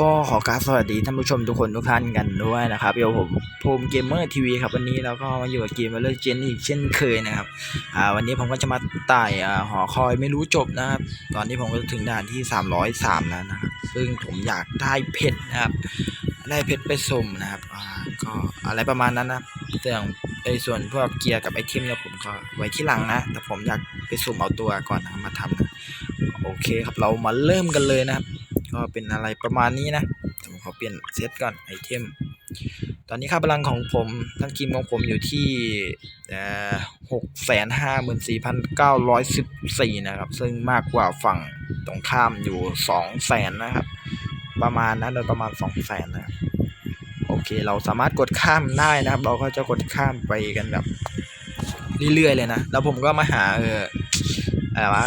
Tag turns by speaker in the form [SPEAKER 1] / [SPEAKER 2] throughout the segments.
[SPEAKER 1] ก็ขอกราบสวัสดีท่านผู้ชมทุกคนทุกท่านกันด้วยนะครับเดี๋ยวผมภูมิเกมเมอร์ทีวีครับวันนี้เราก็มาอยู่กับเกมเลเจนอีกเช่นเคยนะครับอ่าวันนี้ผมก็จะมาไต่หอคอยไม่รู้จบนะครับตอนนี้ผมก็ถึงด่านที่ 303แล้วนะครับซึ่งผมอยากได้เพชรนะครับได้เพชรไปสุมนะครับอ่าก็อะไรประมาณนั้นนะเรื่องไอ้ส่วนพวกเกียร์กับไอเทมเนี่ยผมก็ไว้ที่หลังนะ แต่ผมอยากไปสุ่มเอาตัวก่อนนะมาทำนะโอเคครับเรามาเริ่มกันเลยนะครับ ก็เป็นอะไรประมาณนี้นะแต่ผมขอเปลี่ยนเซตก่อนไอเทมตอนนี้ค่าพลังของผมทั้งทีมของผมอยู่ที่หกแสนห้าหมื่นสี่พันเก้าร้อยสิบสี่นะครับ ซึ่งมากกว่าฝั่งตรงข้ามอยู่สองแสนนะครับ ประมาณนั้นโดยประมาณสองแสนนะโอเค เราสามารถกดข้ามได้นะครับ เราก็จะกดข้ามไปกันแบบเรื่อยๆเลยนะ แล้วผมก็มาหาเอออะไรวะ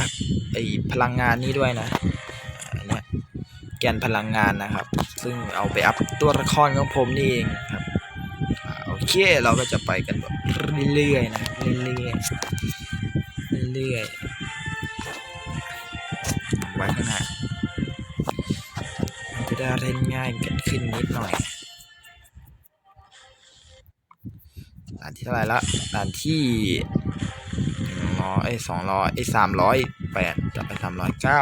[SPEAKER 1] ไอพลังงานนี้ด้วยนะ กนพลังงานนะครับ ซึ่งเอาไปอัพตัวละครของผมนี่เองครับอโอเคเราก็จะไปกันแบบเรื่อยๆนะเรื่อยๆเรื่อยๆไว้ข้างหน้าจะได้เล่นง่ายกันขึ้นนิดหน่อยด่านที่เท่าไหร่ละด่านที่หนึ่งร้อยสองร้อยไอ้สามร้อยแปดต่อไปสามร้อยเก้า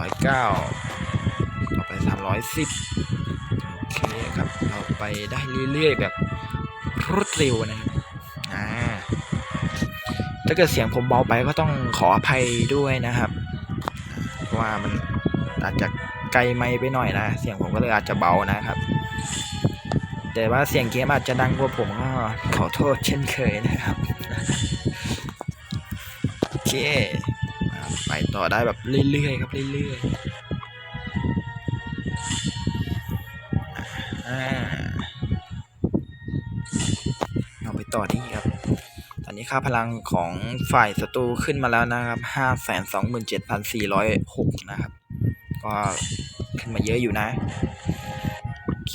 [SPEAKER 1] ร้อยเก้าต่อไปสามร้อยสิบโอเคครับ เราไปได้เรื่อยๆแบบรวดเร็วนะครับอ่าถ้าเกิดเสียงผมเบาไปก็ต้องขออภัยด้วยนะครับเพราะว่ามันอาจจะไกลไม่ไปหน่อยนะ เสียงผมก็เลยอาจจะเบานะครับ แต่ว่าเสียงเกมอาจจะดังกว่าผมก็ขอโทษเช่นเคยนะครับ โอเค ไปต่อได้แบบเรื่อยๆครับเรื่อยๆเราไปต่อที่ครับ ตอนนี้ค่าพลังของฝ่ายศัตรูขึ้นมาแล้วนะครับห้าแสนสองหมื่นเจ็ดพันสี่ร้อยหกนะครับ ก็ขึ้นมาเยอะอยู่นะโอเค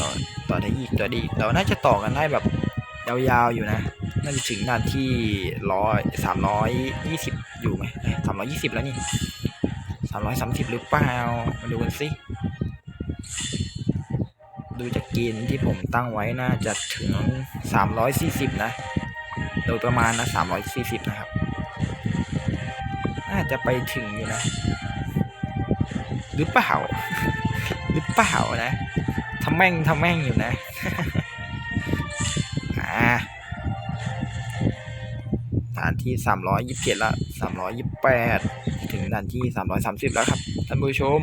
[SPEAKER 1] ต่อต่อได้อีกต่อได้อีกเราน่าจะต่อกันได้แบบยาวๆอยู่นะน่าจะถึงด่านที่ร้อยสามร้อยยี่สิบ อยู่ไหมสามร้อยยี่สิบแล้วนี่สามร้อยสามสิบหรือเปล่า มาดูกันสิ ดูจากเกณฑ์ที่ผมตั้งไว้น่าจะถึงสามร้อยสี่สิบนะ โดยประมาณนะสามร้อยสี่สิบนะครับ น่าจะไปถึงอยู่นะ หรือเปล่า หรือเปล่านะทำแม่งทำแม่งอยู่นะ อ่าานที่สามร้อยยี่สิบเจ็ดละสามร้อยยี่สิบแปดถึงด่านที่สามร้อยสามสิบแล้วครับท่านผู้ชม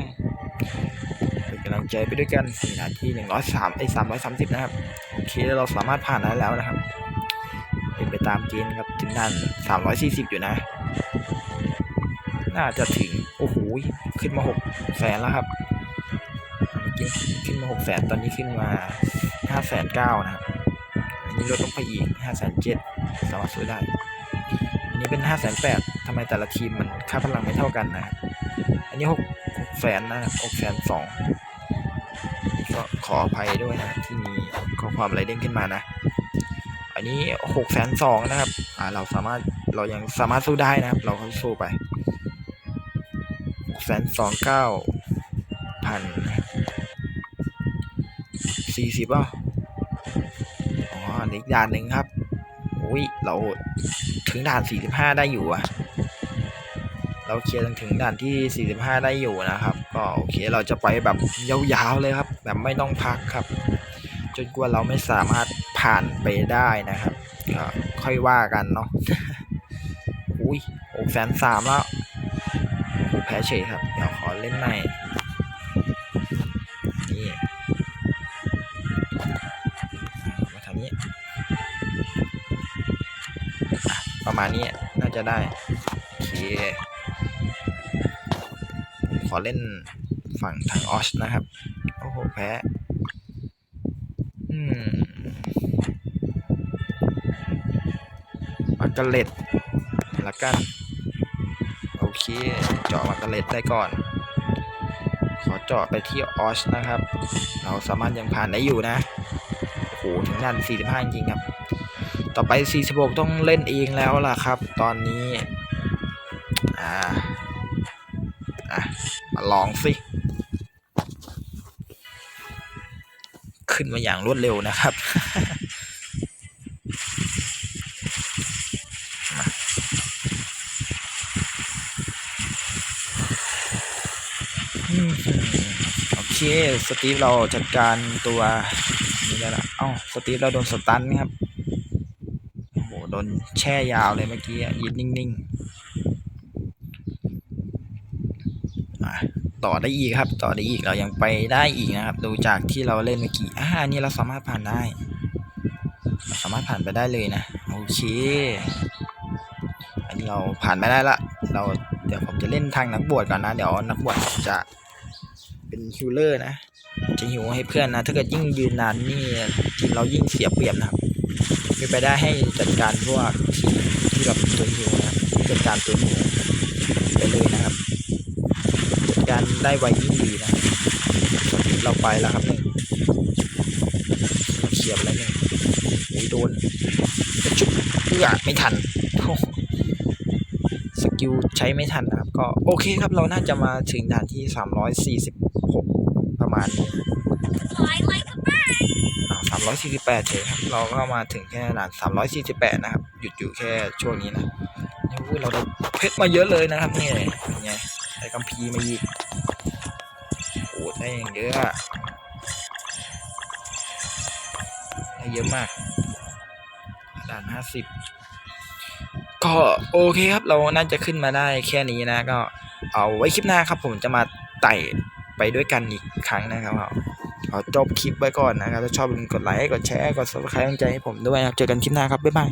[SPEAKER 1] เป็นกำลังใจไปด้วยกันด่านที่หนึ่งร้อยสามไอ้สามร้อยสามสิบนะครับโอเคเราสามารถผ่านได้แล้วนะครับ เป็นไปตามเกณฑ์ครับถึงด่านสามร้อยสี่สิบอยู่นะ น่าจะถึง โอ้โหขึ้นมาหกแสนแล้วครับขึ้นมาหกแสนตอนนี้ขึ้นมาห้าแสนเก้านะครับ อันนี้ลดลงไปอีกห้าแสนเจ็ดสามารถซื้อได้ อันนี้เป็นห้าแสนแปดทำไมแต่ละทีมมันค่าพลังไม่เท่ากันนะครับอันนี้หกหกแสนนะครับหกแสนสองก็ขออภัยด้วยนะที่มีข้อความอะไรเด้งขึ้นมานะ อันนี้หกแสนสองนะครับอ่าเราสามารถเรายังสามารถสู้ได้นะครับ เราก็สู้ไปหกแสนสองเก้าพันสี่สิบอะอ๋ออันนี้อีกด่านหนึ่งครับ ยเราถึงด่านสี่สิบห้าได้อยู่อะเราเคลียร์จนถึงด่านที่สี่สิบห้าได้อยู่นะครับ ก็โอเคเราจะไปแบบยาวๆเลยครับ แบบไม่ต้องพักครับ จนกว่าเราไม่สามารถผ่านไปได้นะครับก็ค่อยว่ากันเนาะอุ้ยหกแสนสามแล้วแพ้เฉยครับ เดี๋ยวขอเล่นใหม่ ประมาณนี้น่าจะได้ โอเค ขอเล่นฝั่งทางออชนะครับ โอ้โห แพ้ อืมมาร์กเล็ตละกัน โอเค เจาะมาร์กเล็ตได้ก่อน ขอเจาะไปที่ออชนะครับ เราสามารถยังผ่านได้อยู่นะ โอ้โห ถึงด้าน45 จริงครับ ต่อไป 46 ต้องเล่นเองแล้วล่ะครับ ตอนนี้ อ่า อะ มาลองสิ ขึ้นมาอย่างรวดเร็วนะครับโอเค สตีฟเราจัดการตัวนี้ได้ละเอ้า สตีฟเราโดนสตันครับ โดนแช่ยาวเลยเมื่อกี้ยืนนิ่งๆต่อได้อีกครับ ต่อได้อีกเรายังไปได้อีกนะครับ ดูจากที่เราเล่นเมื่อกี้อ่านนี้เราสามารถผ่านได้เราสามารถผ่านไปได้เลยนะโอเคอันนี้เราผ่านไม่ได้ละ เราเดี๋ยวผมจะเล่นทางนักบวชก่อนนะ เดี๋ยวนักบวชจะเป็นฮิลเลอร์นะจะหิวให้เพื่อนนะ ถ้าเกิดยิ่งยืนนานนี่ทีมเรายิ่งเสียเปรียบนะครับ มีไปได้ให้จัดการพวกทีมที่แบบตัวหิวนะจัดการตัวหิวไปเลยนะครับ จัดการได้ไวยิ่งดีนะเราไปแล้วครับหนึ่งเขียบแล้วหนึ่งโอ้ยโดนจุ๊บเอื้อไม่ทันสกิลใช้ไม่ทันนะครับ ก็โอเคครับเราน่าจะมาถึงด่านที่ 346 ประมาณนี้ามร้อยสี่สิบแปดเฉยครับ เราก็มาถึงแค่ด่านสามร้อยสี่สิบแปดนะครับ หยุดอยู่แค่ช่วงนี้นะอุ้ยเราได้เพชรมาเยอะเลยนะครับนี่เป็นไงได้กัมพีมาอีกโอ้ได้อย่างเยอะอะได้เยอะมากด่านห้าสิบก็โอเคครับ เราน่าจะขึ้นมาได้แค่นี้นะ ก็เอาไว้คลิปหน้าครับ ผมจะมาไต่ไปด้วยกันอีกครั้งนะครับ ขอจบคลิปไว้ก่อนนะครับ ถ้าชอบกดไลค์ กดแชร์ กด subscribe กำลังใจให้ผมด้วยนะครับ เจอกันคลิปหน้าครับ บ๊ายบาย